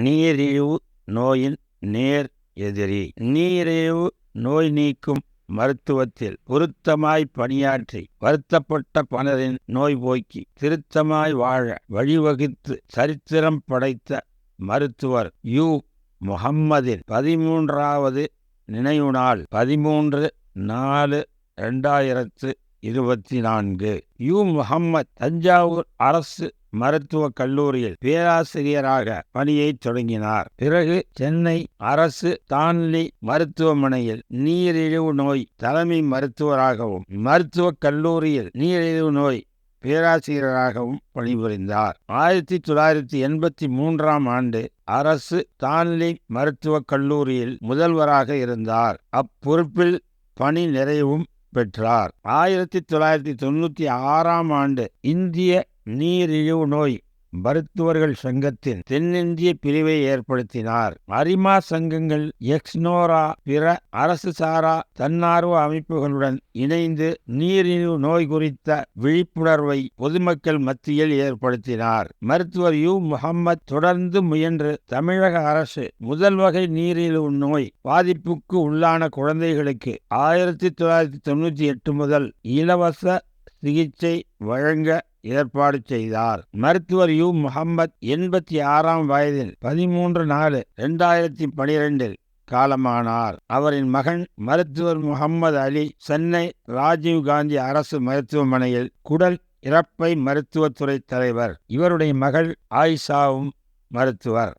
நீரிழிவு நோயின் நேர் எதிரி. நீரிழிவு நோய் நீக்கும் மருத்துவத்தில் பொருத்தமாய் பணியாற்றி வருத்தப்பட்ட பலரின் நோய் போக்கி திருத்தமாய் வாழ வழிவகுத்து சரித்திரம் படைத்த மருத்துவர் யு. முகம்மதின் பதிமூன்றாவது நினைவு நாள் பதிமூன்று நாலு ரெண்டாயிரத்து இருபத்தி நான்கு யு. முகம்மது தஞ்சாவூர் அரசு மருத்துவக் கல்லூரியில் பேராசிரியராக பணியை தொடங்கினார். பிறகு சென்னை அரசு தான்லி மருத்துவமனையில் நீரிழிவு நோய் தலைமை மருத்துவராகவும் மருத்துவக் கல்லூரியில் நீரிழிவு நோய் பேராசிரியராகவும் பணிபுரிந்தார். ஆயிரத்தி தொள்ளாயிரத்தி எண்பத்தி மூன்றாம் ஆண்டு அரசு தான்லி மருத்துவக் கல்லூரியில் முதல்வராக இருந்தார். அப்பொறுப்பில் பணி நிறைவும் பெற்றார். ஆயிரத்தி தொள்ளாயிரத்தி தொண்ணூற்றி ஆறாம் ஆண்டு இந்திய நீரிழிவு நோய் மருத்துவர்கள் சங்கத்தின் தென்னிந்திய பிரிவை ஏற்படுத்தினார். அரிமா சங்கங்கள் எக்ஸ்னோரா பிற அரசு சாரா தன்னார்வ அமைப்புகளுடன் இணைந்து நீரிழிவு நோய் குறித்த விழிப்புணர்வை பொதுமக்கள் மத்தியில் ஏற்படுத்தினார். மருத்துவர் யு. முகம்மது தொடர்ந்து முயன்று தமிழக அரசு முதல் வகை நீரிழிவு நோய் பாதிப்புக்கு உள்ளான குழந்தைகளுக்கு ஆயிரத்தி தொள்ளாயிரத்தி தொண்ணூற்றி எட்டு முதல் இலவச சிகிச்சை வழங்க ஏற்பாடு செய்தார். மருத்துவர் யூ. முகம்மத் எண்பத்தி ஆறாம் வயதில் பதிமூன்று நாலு இரண்டாயிரத்தி பனிரெண்டில் காலமானார். அவரின் மகன் மருத்துவர் முகம்மது அலி சென்னை ராஜீவ் காந்தி அரசு மருத்துவமனையில் குடல் இறப்பை மருத்துவத்துறை தலைவர். இவருடைய மகள் ஆயிஷாவும் மருத்துவர்.